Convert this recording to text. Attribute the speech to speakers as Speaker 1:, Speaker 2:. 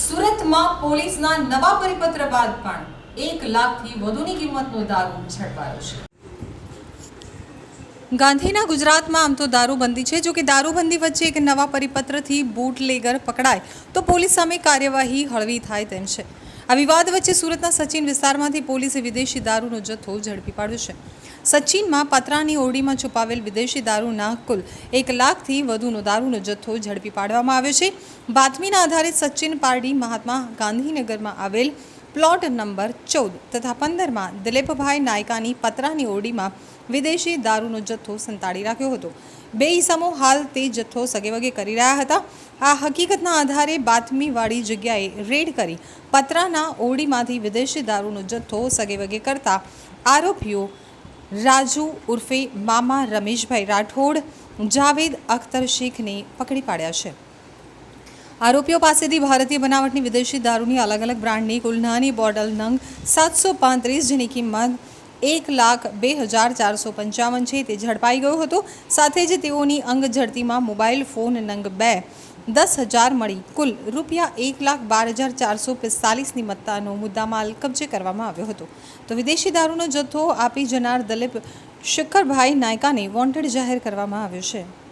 Speaker 1: સુરતમાં પોલીસના નવા પરિપત્ર બાદ પણ એક લાખથી વધુની કિંમતનો દારૂ ઝડપાયો છે. ગાંધીના ગુજરાતમાં આમ તો દારૂબંધી છે. જો કે દારૂબંધી વચ્ચે એક નવા પરિપત્રથી બૂટલેગર પકડાય તો પોલીસ સામે કાર્યવાહી હળવી થાય તેમ છે. આ વિવાદ વચ્ચે સુરતના સચિન વિસ્તારમાંથી પોલીસે વિદેશી દારૂનો જથ્થો ઝડપી પાડ્યો છે. સચિનમાં પતરાની ઓરડીમાં છુપાવેલ વિદેશી દારૂના કુલ એક લાખથી વધુનો દારૂનો જથ્થો ઝડપી પાડવામાં આવ્યો છે. બાતમીના આધારે સચિન પારડી મહાત્મા ગાંધીનગરમાં આવેલ પ્લોટ નંબર ચૌદ તથા પંદરમાં દિલીપભાઈ નાયકાની પતરાની ઓરડીમાં વિદેશી દારૂનો જથ્થો સંતાડી રાખ્યો હતો. બે ઈસમો હાલ તે જથ્થો સગેવગે કરી રહ્યા હતા. આ હકીકતના આધારે બાતમીવાળી જગ્યાએ રેડ કરી પતરાના ઓરડીમાંથી વિદેશી દારૂનો જથ્થો સગેવગે કરતા આરોપીઓ રાજુ ઉર્ફે મામા રમેશભાઈ રાઠોડ, જાવેદ અખ્તર શેખને પકડી પાડ્યા છે. આરોપીઓ પાસેથી ભારતીય બનાવટની વિદેશી દારૂની અલગ અલગ બ્રાન્ડની કુલ નાની બોટલ નંગ સાતસો પાંત્રીસ જેની કિંમત એક લાખ બે હજાર ચારસો પંચાવન છે. તે ઝડપાઈ ગયો હતો. સાથે જ તેઓની અંગ ઝડતીમાં મોબાઈલ ફોન નંગ બે, દસ હજાર મળી. કુલ રૂપિયા એક લાખ બાર હજાર ચારસો પિસ્તાલીસની મત્તાનો મુદ્દામાલ કબજે કરવામાં આવ્યો હતો. તો વિદેશી દારૂનો જથ્થો આપી જનાર દલીપ શિખરભાઈ નાયકાને વોન્ટેડ જાહેર કરવામાં આવ્યો છે.